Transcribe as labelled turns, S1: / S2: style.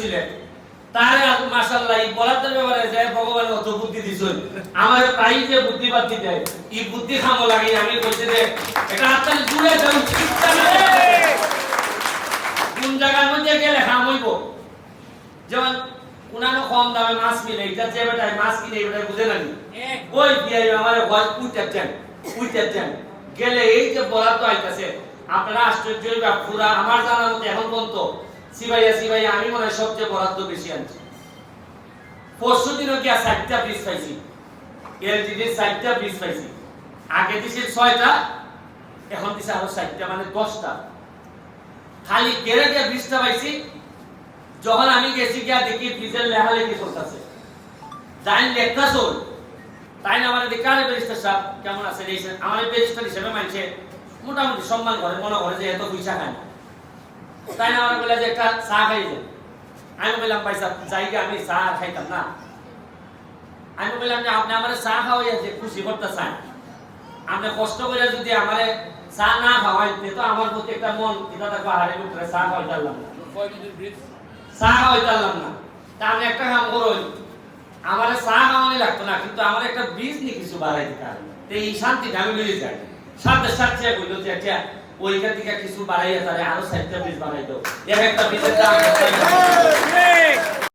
S1: ছিলেন তারে মাশাআল্লাহ এই বলাতের ব্যাপারে ভগবান অত বুদ্ধি দিছেন আমার প্রায় যে বুদ্ধি বাদ্ধি দেয় এই বুদ্ধি খামো লাগে আমি কইছি যে এটা জুড়ে দাও কোন জায়গার মধ্যে গেলে খাম হইব? যেমন উনানো কম দামে মাছ মিলে এটা যে বেটায় মাছ কিনে এই বেটায় বুঝে নানি ওই দিয়ে আমার ভয় উইটার উইটার গেলে এই যে বরাদ তো আইতাছে আপনারা আশ্চর্য হইবা পুরা আমার জানার মতো এখন পর্যন্ত সিবাইয়া সিবাইয়া আমি মনে সবচেয়ে বরাদ্দ বেশি আনছি। পরশু দিনও পিস পাইছি? পিস পাইছি। আগে ছয়টা, এখন দিছে আরও মানে দশটা। খালি কেড়ে বিশটা পাইছি। যখন আমি গেছি গিয়া দেখি ফ্রিজের লেখালেখি চলতেছে। জাইন লেখা চল। তাই না আমার ব্যারিস্টার সাহেব, কেমন আছে আমার ব্যারিস্টার হিসেবে মানছে, মোটামুটি সম্মান করে, মনে করে যে এত পয়সা খায় তাই না আমার বলে যে একটা চা খাই যে। আমি বললাম ভাই সাহেব যাই আমি চা খাইতাম না। আমি বললাম যে আপনি আমার চা খাওয়াই যে খুশি করতে চান আপনি কষ্ট করে যদি আমারে চা না খাওয়াই তো আমার প্রতি একটা মন এটা থাকবে হারে উপরে চা খাওয়াই পারলাম না চা খাওয়াই পারলাম না। তা আমি একটা কাম করই আমার চা খাওয়ানি লাগতো না কিন্তু আমার একটা বীজ নিয়ে কিছু বাড়াই দিতে হবে এই শান্তিটা আমি মিলে যাই। সাথে সাথে কইলো যে আচ্ছা ওইখান থেকে কিছু বাড়াইয়া তাহলে আরও সাতটা বীজ দাও এক একটা বীজের দাম?